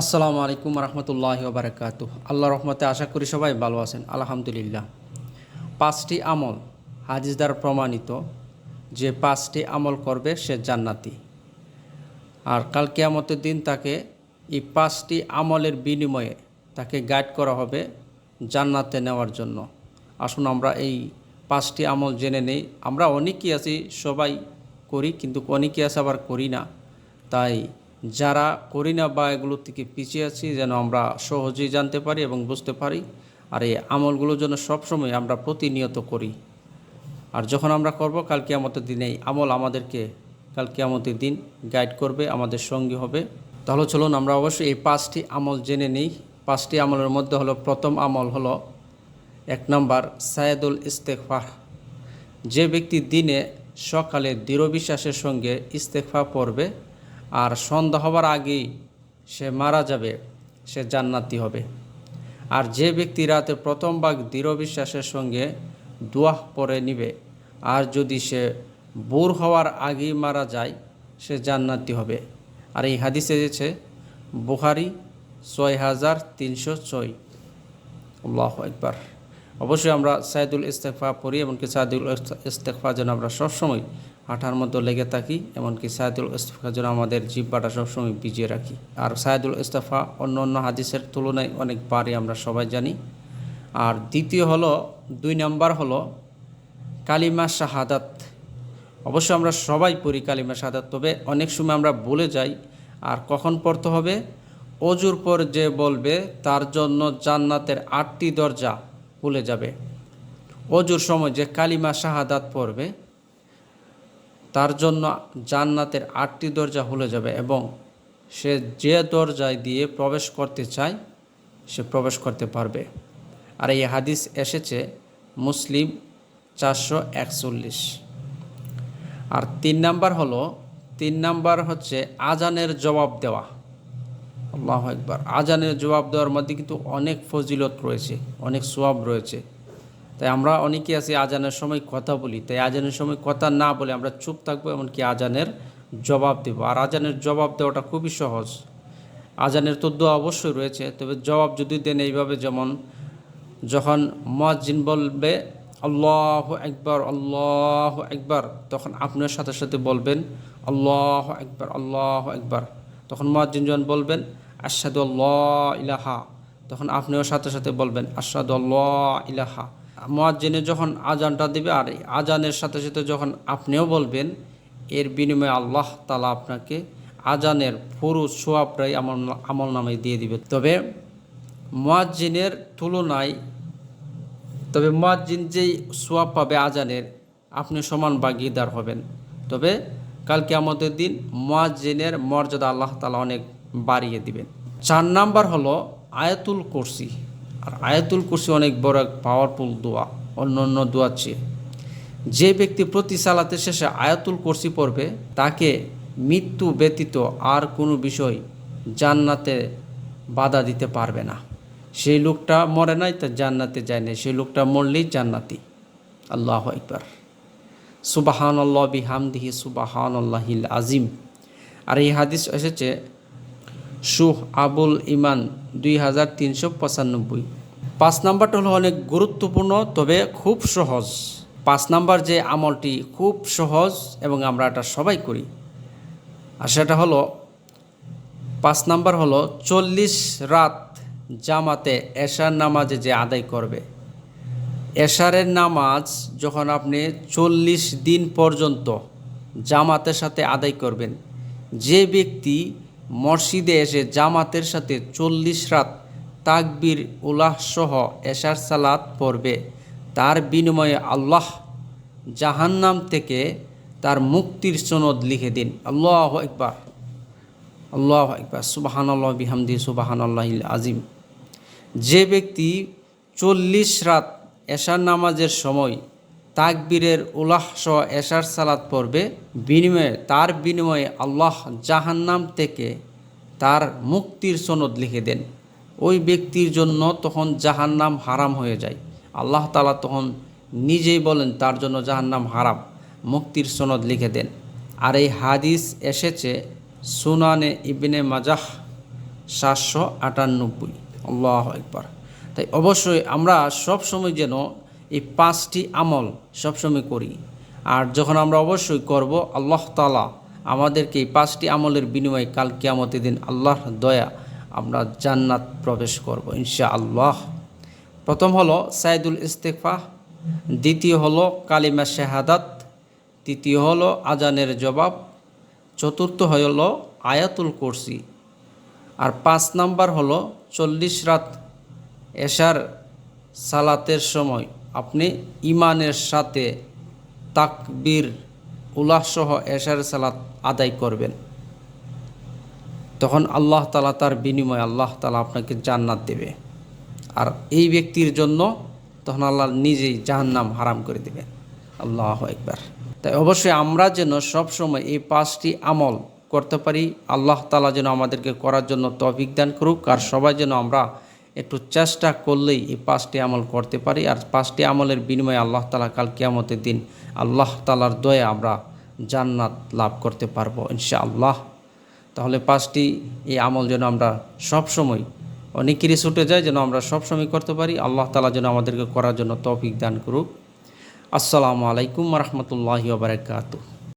আসসালামু আলাইকুম রহমতুল্লাহ বারকাত আল্লাহ রহমতে আশা করি সবাই ভালো আছেন, আলহামদুলিল্লাহ। পাঁচটি আমল হাদিস দ্বারা প্রমাণিত যে পাঁচটি আমল করবে সে জান্নাতি। আর কাল কেয়ামতের দিন তাকে এই পাঁচটি আমলের বিনিময়ে তাকে গাইড করা হবে জান্নাতে নেওয়ার জন্য। আসুন আমরা এই পাঁচটি আমল জেনে নেই। আমরা অনেকেই আছি, সবাই করি, কিন্তু অনেকেই আছে আবার করি না। তাই যারা করি না বা এগুলো থেকে পিছিয়ে আছি, যেন আমরা সহজেই জানতে পারি এবং বুঝতে পারি। আর এই আমলগুলোর জন্য সবসময় আমরা প্রতিনিয়ত করি। আর যখন আমরা করব, কাল কিয়ামতের দিনে এই আমল আমাদেরকে কাল কিয়ামতের দিন গাইড করবে, আমাদের সঙ্গী হবে। তাহলে চলুন আমরা অবশ্যই এই পাঁচটি আমল জেনে নিই। পাঁচটি আমলের মধ্যে হলো, প্রথম আমল হলো এক নম্বর, সায়েদুল ইস্তেকফাহ যে ব্যক্তি দিনে সকালে দৃঢ় বিশ্বাসের সঙ্গে ইস্তেকফা পড়বে আর সন্ধ্যা হবার আগেই সে মারা যাবে, সে জান্নাতি হবে। আর যে ব্যক্তি রাতে প্রথম ভাগ দৃঢ় বিশ্বাসের সঙ্গে দোয়াহ পরে নিবে, আর যদি সে বোর হওয়ার আগেই মারা যায়, সে জান্নাতি হবে। আর এই হাদিসে যেছে বুখারি ছয় হাজার তিনশো ছয়। আল্লাহ একবার অবশ্যই আমরা সাইদুল ইস্তেকফা পড়ি এমনকি সাইদুল ইস্তেকফা যেন আমরা সবসময় হাঁটার মতো লেগে থাকি, এমনকি সাইদুল ইস্তেফা যেন আমাদের জীব জিব্বাটা সবসময় ভিজিয়ে রাখি। আর সাইদুল ইস্তফা অন্য অন্য হাদিসের তুলনায় অনেক পারি আমরা সবাই জানি। আর দ্বিতীয় হলো, দুই নাম্বার হলো, কালিমা শাহাদাত। অবশ্য আমরা সবাই পড়ি কালিমা শাহাদাত, তবে অনেক সময় আমরা বলে যাই, আর কখন পড়তে হবে? অজুর পর যে বলবে, তার জন্য জান্নাতের আটটি দরজা খুলে যাবে। অজুর সময় যে কালিমা শাহাদাত পড়বে তার জন্য জান্নাতের আটটি দরজা খুলে যাবে এবং সে যে দরজায় দিয়ে প্রবেশ করতে চায়, সে প্রবেশ করতে পারবে। আর এই হাদিস এসেছে মুসলিম চারশো একচল্লিশ। আর তিন নাম্বার হলো, তিন নাম্বার হচ্ছে আজানের জবাব দেওয়া। আল্লাহ একবার আজানের জবাব দেওয়ার মধ্যে কিন্তু অনেক ফজিলত রয়েছে, অনেক সোয়াব রয়েছে। তাই আমরা অনেকে আছি আজানের সময় কথা বলি, তাই আজানের সময় কথা না বলে আমরা চুপ থাকব এমনকি আজানের জবাব দেবো। আর আজানের জবাব দেওয়াটা খুবই সহজ। আজানের তো দোয়া অবশ্যই রয়েছে, তবে জবাব যদি দেন এইভাবে যেমন, যখন মজ্জিন বলবে, আল্লাহ একবার আল্লাহ একবার তখন আপনার সাথে সাথে বলবেন, আল্লাহ একবার আল্লাহ একবার তখন মজ্জিন যখন বলবেন আশাদু আল্লাহ ইলাহা তখন আপনিও সাথে সাথে বলবেন আশাদু আল্লাহ ইলাহা মোয়াজ্জিনে যখন আজানটা দিবে আর আজানের সাথে সাথে যখন আপনিও বলবেন, এর বিনিময়ে আল্লাহ তালা আপনাকে আজানের পুরো সোয়াবটাই আমল আমল নামে দিয়ে দিবে। তবে মোয়াজ্জিনের তুলনায়, তবে মোয়াজ্জিন যেই সোয়াব পাবে আজানের, আপনি সমান ভাগিদার হবেন। তবে কালকে আমাদের দিন মোয়াজ্জিনের মর্যাদা আল্লাহ তালা অনেক বাড়িয়ে দিবেন। চার নাম্বার হলো আয়াতুল কুরসি। আয়াতুল কুরসি অনেক বড় এক পাওয়ারফুল দোয়া অন্য অন্য দোয়া চেয়ে। যে ব্যক্তি প্রতি সালাতে শেষে আয়াতুল কুরসি পড়বে, তাকে মৃত্যু ব্যতীত আর কোনো বিষয় জান্নাতে বাধা দিতে পারবে না। সেই লোকটা মরে নাই, তা জান্নাতে যায় না সেই লোকটা মরলেই জান্নাতি। আল্লাহ একবার সুবাহান আল্লাহ বিহামদিহি সুবাহান আল্লাহিল আজিম আর এই হাদিস এসেছে সুহ আবুল ইমান দুই হাজার তিনশো পঁচানব্বই। পাঁচ নাম্বারটা হলো অনেক গুরুত্বপূর্ণ, তবে খুব সহজ। পাঁচ নাম্বার যে আমলটি খুব সহজ এবং আমরা এটা সবাই করি, আর সেটা হলো, পাঁচ নাম্বার হলো, চল্লিশ রাত জামাতে এশার নামাজে যে আদায় করবে। এশারের নামাজ যখন আপনি চল্লিশ দিন পর্যন্ত জামাতের সাথে আদায় করবেন, যে ব্যক্তি মসজিদে এসে জামাতের সাথে চল্লিশ রাত তাকবির উল্লাহ সহ এশার সালাত পড়বে। তার বিনিময়ে আল্লাহ জাহান্নাম থেকে তার মুক্তির সনদ লিখে দিন। আল্লাহ একবার আল্লাহ একবার সুবাহান আল্লাহ বিহামদি সুবাহান আল্লাহ আজিম যে ব্যক্তি চল্লিশ রাত এশার নামাজের সময় তাকবীরের উল্লাহ সহ এশার সালাত পড়বে। বিনিময়ে, তার বিনিময়ে আল্লাহ জাহান্নাম থেকে তার মুক্তির সনদ লিখে দেন। ওই ব্যক্তির জন্য তখন জাহান্নাম হারাম হয়ে যায়। আল্লাহ তালা তখন নিজেই বলেন, তার জন্য জাহান্নাম হারাম, মুক্তির সনদ লিখে দেন। আর এই হাদিস এসেছে সুনানে ইবনে মাজাহ সাতশো আটানব্বই। আল্লাহ একবার তাই অবশ্যই আমরা সব সময় যেন এই পাঁচটি আমল সবসময় করি। আর যখন আমরা অবশ্যই করব, আল্লাহ তালা আমাদেরকে এই পাঁচটি আমলের বিনিময়ে কাল কিয়ামতের দিন আল্লাহর দয়া আমরা জান্নাত প্রবেশ করব ইনশা আল্লাহ প্রথম হলো সাইদুল ইস্তেকফা দ্বিতীয় হলো কালিমা শাহাদাত, তৃতীয় হলো আজানের জবাব, চতুর্থ হলো আয়াতুল কুরসি, আর পাঁচ নাম্বার হলো চল্লিশ রাত এশার সালাতের সময়। আপনি ইমানের সাথে তাকবীর উল্লাসসহ এশার সালাত আদায় করবেন। তখন আল্লাহ তালা তার বিনিময়ে আল্লাহ তালা আপনাকে জান্নাত দেবে। আর এই ব্যক্তির জন্য তখন আল্লাহ নিজেই জাহান্নাম হারাম করে দেবেন। আল্লাহ একবার তাই অবশ্যই আমরা যেন সবসময় এই পাঁচটি আমল করতে পারি, আল্লাহ তালা যেন আমাদেরকে করার জন্য তফিক দান করুক, আর সবাই যেন আমরা একটু চেষ্টা করলেই এই পাঁচটি আমল করতে পারি। আর পাঁচটি আমলের বিনিময়ে আল্লাহ তালা কাল কিয়ামতের দিন আল্লাহ তালার দয়ে আমরা জান্নাত লাভ করতে পারব ইনশা আল্লাহ তাহলে পাঁচটি এই আমল যেন আমরা সব সময় অনেকেরই ছুটে যায় যেন আমরা সব সময় করতে পারি। আল্লাহ তালা যেন আমাদেরকে করার জন্য তৌফিক দান করুক। আসসালামু আলাইকুম রহমতুল্লাহি বারাকাতুহ।